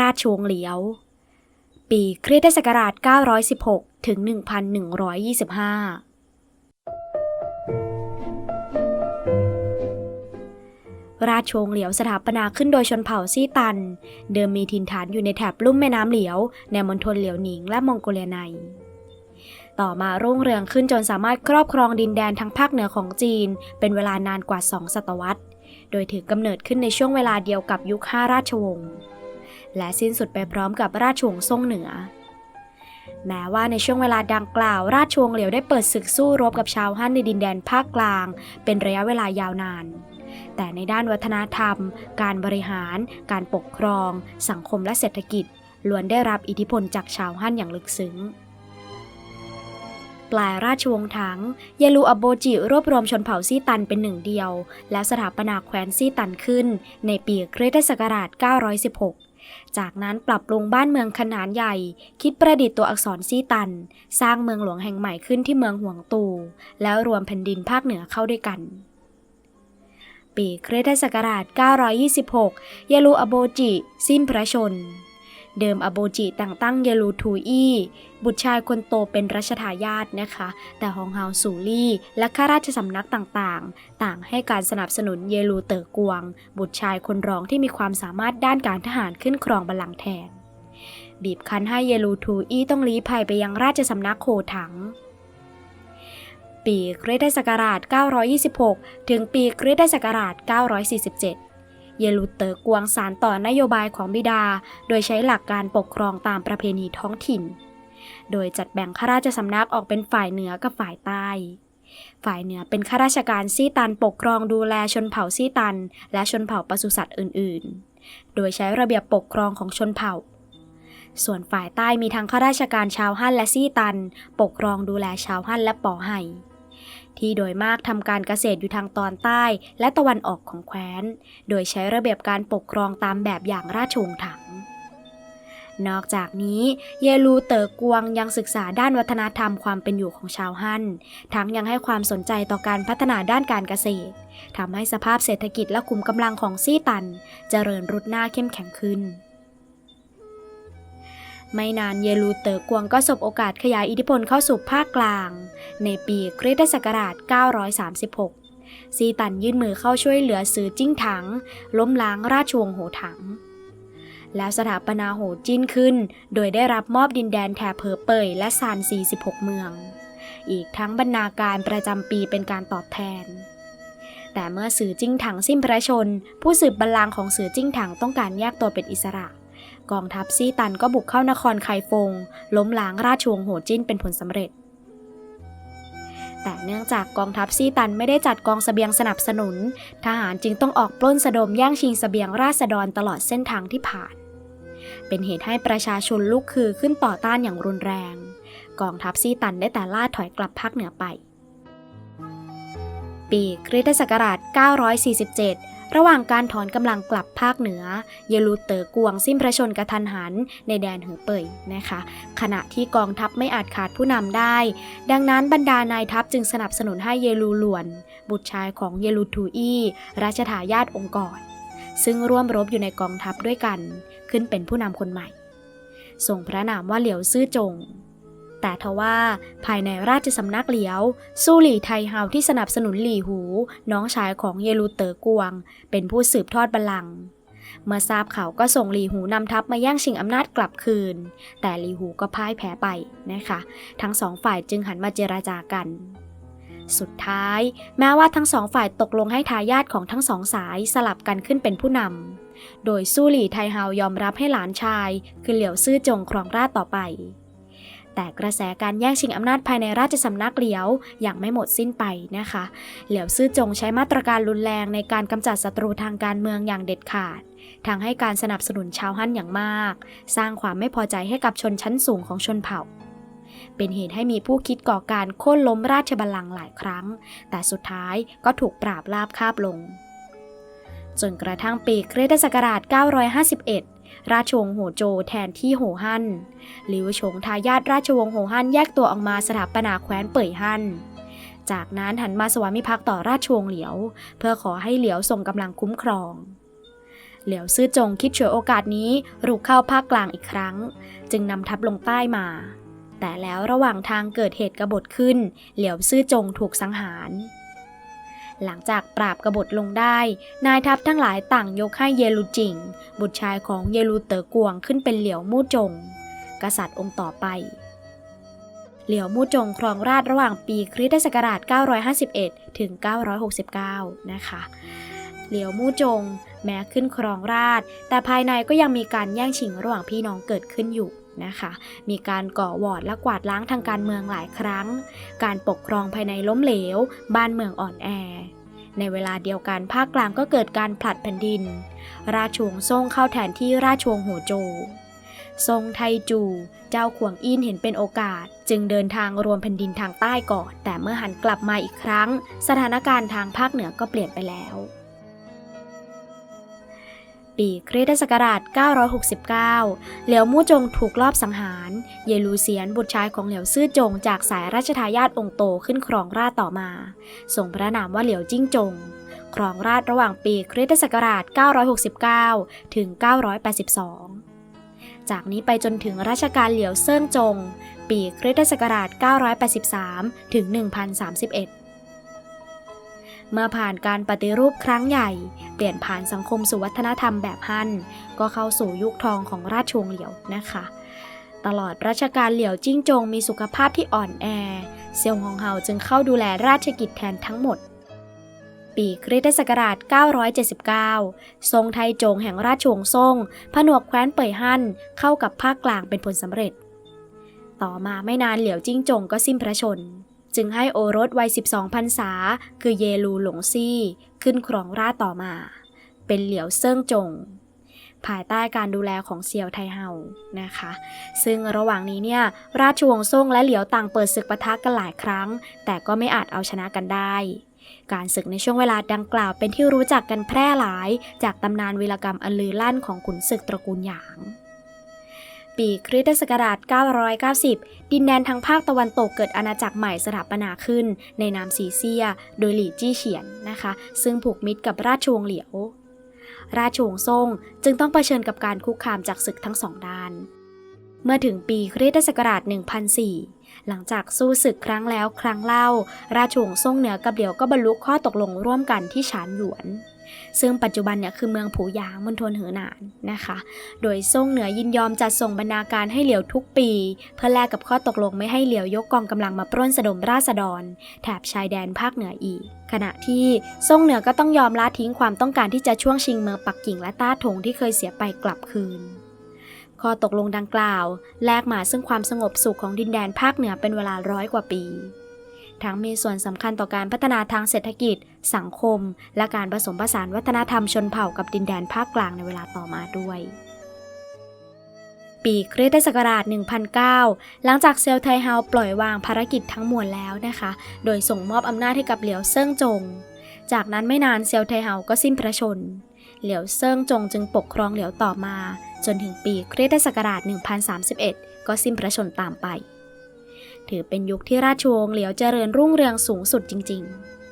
ราชวงศ์เหลียว ปีคริสตศักราช 916 ถึง 1125ราชวงศ์เหลียวสถาปนาขึ้นโดยชนเผ่าซี่ตัน เดิมมีถิ่นฐานอยู่ในแถบลุ่มแม่น้ำเหลียว ในมณฑลเหลียวหนิงและมองโกเลียใน ต่อมารุ่งเรืองขึ้นจนสามารถครอบครองดินแดนทั้งภาคเหนือของจีน เป็นเวลานานกว่า2ศตวรรษ โดยถือกำเนิดขึ้นในช่วงเวลาเดียวกับยุคห้าราชวงศ์ และสิ้นสุดไปพร้อมกับราชวงศ์ซ่งเหนือ แม้ว่าในช่วงเวลาดังกล่าว ราชวงศ์เหลียวได้เปิดศึกสู้รบกับชาวฮั่นในดินแดนภาคกลาง เป็นระยะเวลายาวนาน แต่ในด้านวัฒนธรรม การบริหาร การปกครอง สังคมและเศรษฐกิจล้วนได้รับอิทธิพลจากชาวฮั่นอย่างลึกซึ้งปลายราชวงศ์ถังเยลูอโบจิรวบรวมชนเผ่าซี่ตันเป็นหนึ่งเดียว แล้วสถาปนาแคว้นซี่ตันขึ้น ในปีคริสตศักราช 916 จากนั้นปรับปรุงบ้านเมืองขนาดใหญ่ คิดประดิษฐ์ตัวอักษรซี่ตัน สร้างเมืองหลวงแห่งใหม่ขึ้นที่เมืองหวงตู แล้วรวมแผ่นดินภาคเหนือเข้าด้วยกัน ปีคริสตศักราช 926เยลูอโบจิ สิ้นพระชน เดิมอโบจิแต่งตั้งเยลูทูอี้บุตรชายคนโตเป็นรัชทายาทนะคะ แต่ฮองเฮาสูลี่และข้าราชสำนักต่างๆ ต่างให้การสนับสนุนเยลูเต๋อกวง บุตรชายคนรองที่มีความสามารถด้านการทหารขึ้นครองบัลลังก์แทน บีบคั้นให้เยลูทูอี้ต้องลี้ภัยไปยังราชสำนักโคถัง ปีคริสตศักราช 926 ถึงปีคริสตศักราช 947 เยลูเตอร์กวงสารต่อนโยบายของบิดา โดยใช้หลักการปกครองตามประเพณีท้องถิ่น โดยจัดแบ่งข้าราชสำนักออกเป็นฝ่ายเหนือกับฝ่ายใต้ ฝ่ายเหนือเป็นข้าราชการซี่ตันปกครองดูแลชนเผ่าซี่ตัน และชนเผ่าปศุสัตว์อื่น ๆ โดยใช้ระเบียบปกครองของชนเผ่า ส่วนฝ่ายใต้มีทั้งข้าราชการชาวฮั่นและซี่ตัน ปกครองดูแลชาวฮั่นและปอไห่ ที่โดยมากทำการเกษตรอยู่ทางตอนใต้และตะวันออกของแคว้น โดยใช้ระเบียบการปกครองตามแบบอย่างราชวงศ์ถัง นอกจากนี้ เยลูเต๋อกวงยังศึกษาด้านวัฒนธรรมความเป็นอยู่ของชาวฮั่น ทั้งยังให้ความสนใจต่อการพัฒนาด้านการเกษตรทำให้สภาพเศรษฐกิจและขุมกำลังของซี่ตัน เจริญรุดหน้าเข้มแข็งขึ้น ไม่นานเยลูเต๋อกวงก็สบโอกาสขยายอิทธิพลเข้าสู่ภาคกลาง ในปีคริสตศักราช 936 ซีตันยื่นมือเข้าช่วยเหลือซือจิ้งถัง ล้มล้างราชวงศ์โหถัง แล้วสถาปนาโหจิ้นขึ้น โดยได้รับมอบดินแดนแถบเพอเปยและซาน 46 เมือง อีกทั้งบรรณาการประจำปีเป็นการตอบแทนแต่เมื่อสื่อจิ้งถังสิ้นพระชน ผู้สืบบัลลังก์ของสื่อจิ้งถังต้องการแยกตัวเป็นอิสระ กองทัพซี่ตันก็บุกเข้านครไคฟง ล้มล้างราชวงศ์โหจิ้นเป็นผลสำเร็จ แต่เนื่องจากกองทัพซี่ตันไม่ได้จัดกองสเสบียงสนับสนุน ทหารจึงต้องออกปล้นสะดมแย่งชิงสเสบียงราษฎรตลอดเส้นทางที่ผ่าน เป็นเหตุให้ประชาชนลุกคือขึ้นต่อต้านอย่างรุนแรง กองทัพซี่ตันได้แต่ล่าถอยกลับภาคเหนือไป ปีคริสตศักราช 947 ระหว่างการถอนกำลังกลับภาคเหนือ เยลูเต๋อกวงสิ้นพระชนกระทันหันในแดนเหอเป่ยนะคะ ขณะที่กองทัพไม่อาจขาดผู้นำได้ ดังนั้นบรรดานายทัพจึงสนับสนุนให้เยลูหลวน บุตรชายของเยลูทูอี้ราชทายาทองค์กรซึ่งร่วมรบอยู่ในกองทัพด้วยกัน ขึ้นเป็นผู้นำคนใหม่ส่งพระนามว่าเหลียวซื่อจง แต่ทว่าภายในราชสำนักเหลียว สู้หลี่ไทเฮาที่สนับสนุนหลี่หู น้องชายของเยลูเต๋อกวง เป็นผู้สืบทอดบัลลังก์เมื่อทราบข่าวก็ส่งหลี่หูนำทัพมาแย่งชิงอำนาจกลับคืน แต่หลี่หูก็พ่ายแพ้ไปนะคะ ทั้งสองฝ่ายจึงหันมาเจราจากัน สุดท้าย แม้ว่าทั้งสองฝ่ายตกลงให้ทายาทของทั้งสองสายสลับกันขึ้นเป็นผู้นำ โดยสู้หลี่ไทเฮายอมรับให้หลานชาย คือเหลียวซื่อจงครองราชต่อไป แต่กระแสการแย่งชิงอำนาจภายในราชสำนักเหลียวอย่างไม่หมดสิ้นไปนะคะ เหลียวซื่อจงใช้มาตรการรุนแรงในการกำจัดศัตรูทางการเมืองอย่างเด็ดขาดทางให้การสนับสนุนชาวฮั่นอย่างมาก สร้างความไม่พอใจให้กับชนชั้นสูงของชนเผ่า เป็นเหตุให้มีผู้คิดก่อการโค่นล้มราชบัลลังก์หลายครั้ง แต่สุดท้ายก็ถูกปราบราบคาบลงจนกระทั่งปีคริสตศักราช 951 ราชวงศ์โหโจแทนที่โหฮั่นหลิวฉงทายาทราชวงศ์โหฮั่นแยกตัวออกมาสถาปนาแคว้นเป่ยฮั่นจากนั้นหันมาสวามิภักดิ์ต่อราชวงศ์เหลียว เพื่อขอให้เหลียวส่งกำลังคุ้มครอง เหลียวซื่อจงคิดฉวยโอกาสนี้รุกเข้าภาคกลางอีกครั้ง จึงนำทัพลงใต้มา แต่แล้วระหว่างทางเกิดเหตุกบฏขึ้น เหลียวซื่อจงถูกสังหาร หลังจากปราบกบฏลงได้ นายทัพทั้งหลายต่างยกให้เยลูจิง บุตรชายของเยลูเต๋อกวงขึ้นเป็นเหลียวมู่จง กษัตริย์องค์ต่อไป เหลียวมู่จงครองราชระหว่างปีคริสตศักราช 951 ถึง 969 นะคะ เหลียวมู่จง แม้ขึ้นครองราช แต่ภายในก็ยังมีการแย่งชิงระหว่างพี่น้องเกิดขึ้นอยู่ นะคะ มีการก่อวอร์ดและกวาดล้างทางการเมืองหลายครั้ง การปกครองภายในล้มเหลว บ้านเมืองอ่อนแอ ในเวลาเดียวกันภาคกลางก็เกิดการผลัดแผ่นดิน ราชวงศ์ซ่งเข้าแทนที่ราชวงศ์โหโจทรงไทจู เจ้าขวงอินเห็นเป็นโอกาส จึงเดินทางรวมแผ่นดินทางใต้ก่อน แต่เมื่อหันกลับมาอีกครั้ง สถานการณ์ทางภาคเหนือก็เปลี่ยนไปแล้ว ปีคริสตศักราช 969 เหลียวมู่จงถูกลอบสังหาร เยลูเซียนบุตรชายของเหลียวซื่อจงจากสายราชทายาทองค์โตขึ้นครองราชต่อมาส่งพระนามว่าเหลียวจิ้งจง ครองราชระหว่างปีคริสตศักราช 969 ถึง 982 จากนี้ไปจนถึงรัชกาลเหลียวเซิ่งจง ปีคริสตศักราช 983 ถึง 1031 มื่อผ่านการปฏิรูปครั้งใหญ่ เปลี่ยนผ่านสังคมสู่วัฒนธรรมแบบฮั่น ก็เข้าสู่ยุคทองของราชวงศ์เหลียวนะคะ ตลอดรัชกาลเหลียวจิ้งจงมีสุขภาพที่อ่อนแอ เซียวฮองเฮาจึงเข้าดูแลราชกิจแทนทั้งหมด ปีคริสตศักราช 979 ทรงไทจงแห่งราชวงศ์ซ่ง ผนวกแคว้นเป่ยฮั่นเข้ากับภาคกลางเป็นผลสำเร็จ ต่อมาไม่นานเหลียวจิ้งจงก็สิ้นพระชน จึงให้โอรสวัย 12 พรรษา คือเยลูหลงซี่ ขึ้นครองราชต่อมา เป็นเหลียวเซิ่งจง ภายใต้การดูแลของเซียวไทเฮานะคะ ซึ่งระหว่างนี้เนี่ย ราชวงศ์ซ่งและเหลียวต่างเปิดศึกปะทะกันหลายครั้ง แต่ก็ไม่อาจเอาชนะกันได้ การศึกในช่วงเวลาดังกล่าวเป็นที่รู้จักกันแพร่หลาย จากตำนานวีรกรรมอันลือลั่นของขุนศึกตระกูลหยาง ปีคริสตศักราช 990 ดินแดนทางภาคตะวันตกเกิดอาณาจักรใหม่สถาปนาขึ้น ในนามซีเซีย โดยหลี่จี้เฉียนนะคะ ซึ่งผูกมิตรกับราชวงศ์เหลียว ราชวงศ์ซ่งจึงต้องเผชิญกับการคุกคามจากศึกทั้งสองด้าน เมื่อถึงปีคริสตศักราช 1004 หลังจากสู้ศึกครั้งแล้วครั้งเล่า ราชวงศ์ซ่งเหนือกับเหลียวก็บรรลุข้อตกลงร่วมกันที่ฉานหยวน ซึ่งปัจจุบันเนี่ยคือเมืองผูหยางมณฑลเหอหนานนะคะ โดยซ่งเหนือยินยอมจัดส่งบรรณาการให้เหลียวทุกปี เพื่อแลกกับข้อตกลงไม่ให้เหลียวยกกองกำลังมาปล้นสะดมราษฎร แถบชายแดนภาคเหนืออีก ขณะที่ซ่งเหนือก็ต้องยอมละทิ้งความต้องการที่จะช่วงชิงเมืองปักกิ่งและต้าถงที่เคยเสียไปกลับคืน ข้อตกลงดังกล่าว แลกมาซึ่งความสงบสุขของดินแดนภาคเหนือเป็นเวลาร้อยกว่าปี ทั้งมีส่วนสำคัญต่อการพัฒนาทางเศรษฐกิจ สังคม และการผสมผสานวัฒนธรรมชนเผ่ากับดินแดนภาคกลางในเวลาต่อมาด้วย ปีคริสตศักราช 1009 หลังจากเซลไทเฮาปล่อยวางภารกิจทั้งมวลแล้วนะคะ โดยส่งมอบอำนาจให้กับเหลียวเซิ่งจง จากนั้นไม่นานเซลไทเฮาก็สิ้นพระชน เหลียวเซิงจงจึงปกครองเหลียวต่อมา จนถึงปีคริสตศักราช 1031 ก็สิ้นพระชนตามไป ถือเป็นยุคที่ราชวงศ์เหลียวเจริญรุ่งเรืองสูงสุดจริง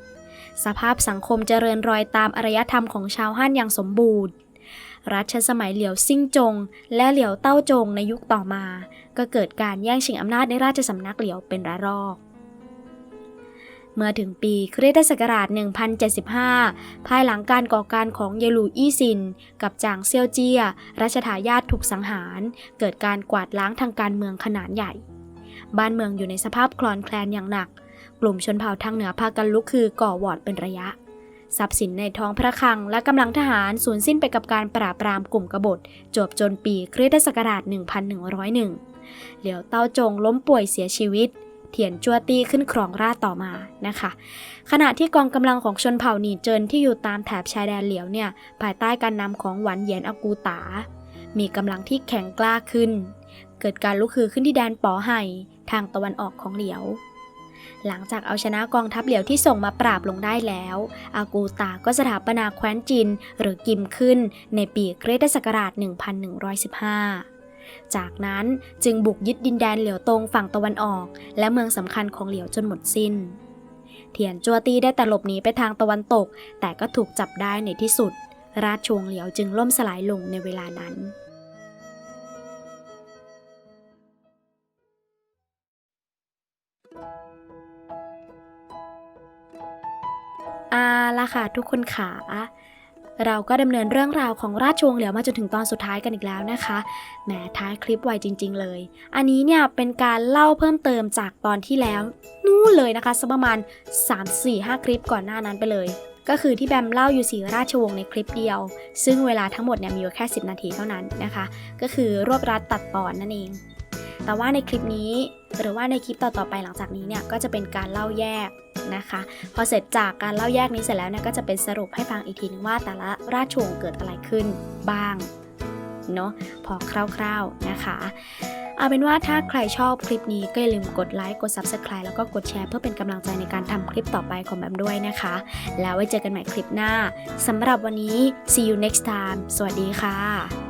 ๆ สภาพสังคมเจริญรอยตามอารยธรรมของชาวฮั่นอย่างสมบูรณ์ รัชสมัยเหลียวซิ่งจง และเหลียวเต้าจงในยุคต่อมา ก็เกิดการแย่งชิงอำนาจในราชสำนักเหลียวเป็นระลอก เมื่อถึงปีคริสตศักราช 1075 ภายหลังการก่อการของเยลูอี้ซิน กับจางเซียวเจียรัชทายาทถูกสังหาร เกิดการกวาดล้างทางการเมืองขนาดใหญ่ บ้านเมืองอยู่ในสภาพคลอนแคลนอย่างหนัก กลุ่มชนเผ่าทางเหนือพากันลุกคือก่อวอร์ดเป็นระยะทรัพย์สินในท้องพระคลังและกำลังทหารสูญสิ้นไปกับการปราบปรามกลุ่มกบฏจบจนปีคริสตศักราช 1101 เหลียวเต้าจงล้มป่วยเสียชีวิต เถียนจัวตี้ขึ้นครองราชต่อมานะคะ ขณะที่กองกำลังของชนเผ่าหนีเจินที่อยู่ตามแถบชายแดนเหลียวเนี่ยภายใต้การนำของหวันเหยียนอากูตา มีกำลังที่แข็งกล้าขึ้น เกิดการลุกฮือขึ้นที่แดนป๋อไห่ทางตะวันออกของเหลียว หลังจากเอาชนะกองทัพเหลียวที่ส่งมาปราบลงได้แล้ว อากูตาก็สถาปนาแคว้นจินหรือกิมขึ้นในปีคริสตศักราช 1115 จากนั้นจึงบุกยึดดินแดนเหลียวตงฝั่งตะวันออก และเมืองสำคัญของเหลียวจนหมดสิ้น เทียนจัวตีได้แต่หลบหนีไปทางตะวันตก แต่ก็ถูกจับได้ในที่สุด ราชวงศ์เหลียวจึงล่มสลายลงในเวลานั้นอาละค่ะทุกคนขา เราก็ดำเนินเรื่องราวของราชวงศ์เหลียวมาจนถึงตอนสุดท้ายกันอีกแล้วนะคะแหมท้ายคลิปไวจริง ๆ เลย อันนี้เนี่ยเป็นการเล่าเพิ่มเติมจากตอนที่แล้วนู่นเลยนะคะสักประมาณ 3-4-5 คลิปก่อนหน้านั้นไปเลยก็คือที่แบมเล่าอยู่สีราชวงศ์ในคลิปเดียว ซึ่งเวลาทั้งหมดเนี่ยมีอยู่แค่ 10 นาทีเท่านั้นนะคะ ก็คือรวบรัดตัดตอนนั่นเอง แต่ว่าในคลิปนี้หรือว่าในคลิปต่อๆไปหลังจากนี้เนี่ยก็จะเป็นการเล่าแยกนะคะ พอเสร็จจากการเล่าแยกนี้เสร็จแล้วเนี่ยก็จะเป็นสรุปให้ฟังอีกทีนึงว่าแต่ละราชวงศ์เกิดอะไรขึ้นบ้างเนาะพอคร่าวๆนะคะเอาเป็นว่าถ้าใครชอบคลิปนี้ก็อย่าลืมกดไลค์กด Subscribe แล้วก็กดแชร์เพื่อเป็นกำลังใจในการทำคลิปต่อไปของแบมด้วยนะคะ แล้วไว้เจอกันใหม่คลิปหน้าสำหรับวันนี้ see you next time สวัสดีค่ะ